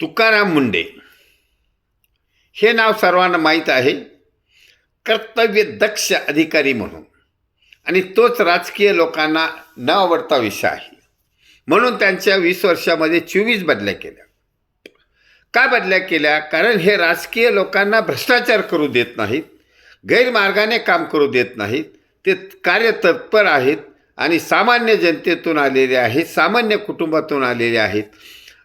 तुकाराम मुंडे. हे नाव सर्वांना माहीत आहे. कर्तव्य दक्ष अधिकारी म्हणून. आणि तोच राजकीय लोकांना न आवडता विषय आहे. म्हणून त्यांच्या वीस वर्षामध्ये चोवीस बदल्या केल्या. का बदल्या केल्या? कारण हे राजकीय लोकांना भ्रष्टाचार करू देत नाहीत. गैरमार्गाने काम करू देत नाहीत. ते कार्यतत्पर आहेत. आणि सामान्य जनतेतून आलेले आहेत. सामान्य कुटुंबातून आलेले आहेत.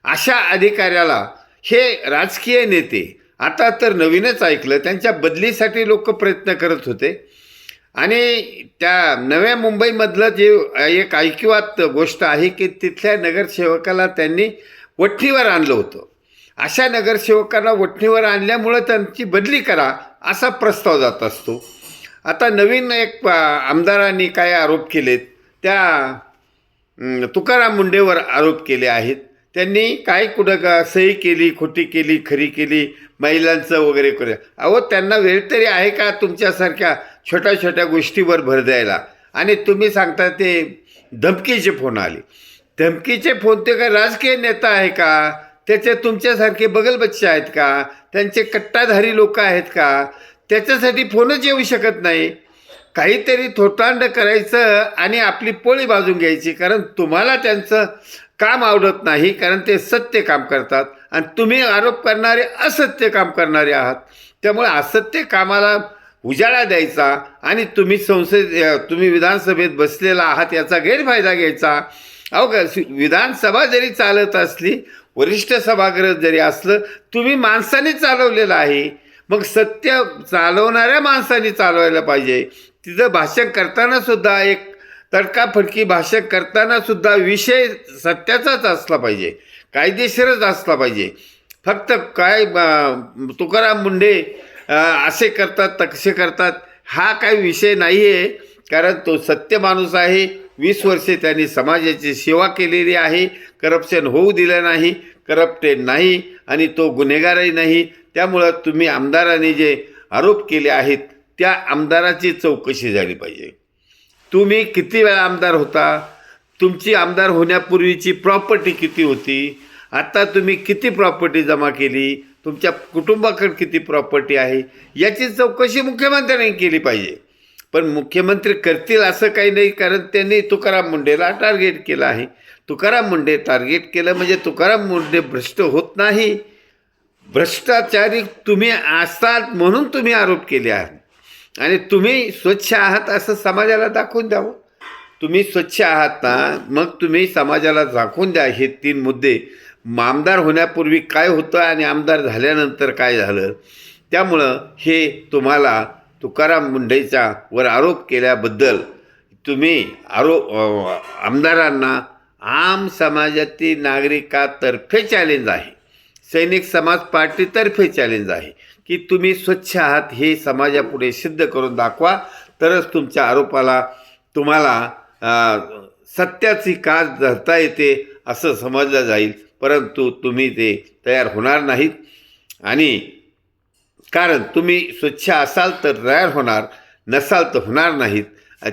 अशा अधिकाऱ्याला हे राजकीय नेते आता तर नवीनच ऐकलं त्यांच्या बदलीसाठी लोक प्रयत्न करत होते. आणि त्या नव्या मुंबईमधलं जे एक ऐकिवात गोष्ट आहे की तिथल्या नगरसेवकाला त्यांनी वठणीवर आणलं होतं. अशा नगरसेवकांना वठणीवर आणल्यामुळं त्यांची बदली करा असा प्रस्ताव जात असतो. आता नवीन एक आमदारांनी काय आरोप केलेत त्या तुकाराम मुंडेवर आरोप केले आहेत. त्यांनी काय कुठं का सही केली खोटी केली खरी केली महिलांचं वगैरे करूया. अहो त्यांना वेळ तरी आहे का तुमच्यासारख्या छोट्या छोट्या गोष्टीवर भर द्यायला? आणि तुम्ही सांगता ते धमकीचे फोन आले. धमकीचे फोन ते काय राजकीय नेता आहे का? त्याचे तुमच्यासारखे बगलबच्चे आहेत का? त्यांचे कट्टाधारी लोक आहेत का? त्याच्यासाठी फोनच येऊ शकत नाही. काहीतरी थोटांड करायचं आणि आपली पोळी बाजून घ्यायची कारण तुम्हाला त्यांचं काम आवडत नाही कारण ते सत्य काम करतात. आणि तुम्ही आरोप करणारे असत्य काम करणारे आहात. त्यामुळे असत्य कामाला उजाळा द्यायचा आणि तुम्ही संसद तुम्ही विधानसभेत बसलेला आहात याचा गैरफायदा घ्यायचा. अहो का विधानसभा जरी चालत असली वरिष्ठ सभागृह जरी असलं तुम्ही माणसाने चालवलेलं आहे. मग सत्य चालवणाऱ्या माणसाने चालवायला पाहिजे. तिथं भाषण करताना सुद्धा एक तडकाफडकी भाषण करताना सुद्धा विषय सत्याचाच असला पाहिजे. कायदेशीरच असला पाहिजे. फक्त काय तुकाराम मुंडे असे करतात तसे करतात हा काही विषय नाही आहे कारण तो सत्य माणूस आहे. वीस वर्षे त्यांनी समाजाची सेवा केलेली आहे. करप्शन होऊ दिलं नाही करप्टेड नाही आणि तो गुन्हेगारही नाही. त्यामुळं तुम्ही आमदारांनी जे आरोप केले आहेत त्या आमदाराची चौकशी झाली पाहिजे. तुम्ही किती वेळा आमदार होता? तुमची आमदार होण्यापूर्वीची प्रॉपर्टी किती होती? आता तुम्ही किती प्रॉपर्टी जमा केली? तुमच्या कुटुंबाकडे किती प्रॉपर्टी आहे? याची चौकशी मुख्यमंत्र्यांनी केली पाहिजे. पण मुख्यमंत्री करतील असं काही नाही कारण त्यांनी तुकाराम मुंडेला टार्गेट केलं आहे. तुकाराम मुंडे टार्गेट केलं म्हणजे तुकाराम मुंडे भ्रष्ट होत नाही. भ्रष्टाचारी तुम्ही असाल म्हणून तुम्ही आरोप केले आहेत. आणि तुम्ही स्वच्छ आहात असं समाजाला दाखवून द्यावं. तुम्ही स्वच्छ आहात ना मग तुम्ही समाजाला दाखवून द्या. हे तीन मुद्दे. आमदार होण्यापूर्वी काय होतं आणि आमदार झाल्यानंतर काय झालं? त्यामुळं हे तुम्हाला तुकाराम मुंडेच्या वर आरोप केल्याबद्दल तुम्ही आरोप आमदारांना आम समाजातील नागरिकातर्फे चॅलेंज आहे. सैनिक समाज पार्टीतर्फे चॅलेंज आहे. की तुम्ही स्वच्छ आहात हे समाजापुढे सिद्ध करून दाखवा. तरच तुमच्या आरोपाला तुम्हाला सत्याची कास धरता येते असं समजलं जाईल. परंतु तुम्ही ते तयार होणार नाहीत. आणि कारण तुम्ही स्वच्छ असाल तर तयार होणार नसाल तर होणार नाहीत.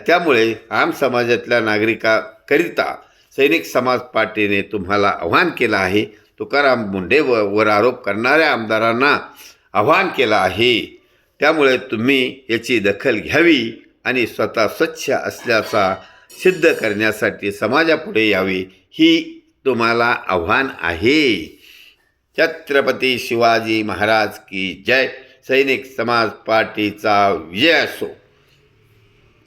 त्यामुळे आम समाजातल्या नागरिकाकरिता सैनिक समाज पार्टीने तुम्हाला आव्हान केलं आहे. तुकाराम मुंडे व वर आरोप करणाऱ्या आमदारांना आव्हान केलं आहे. त्यामुळे तुम्ही याची दखल घ्यावी आणि स्वतः स्वच्छ असल्याचा सिद्ध करण्यासाठी समाजापुढे यावी ही तुम्हाला आव्हान आहे. छत्रपती शिवाजी महाराज की जय. सैनिक समाज पार्टीचा विजय असो.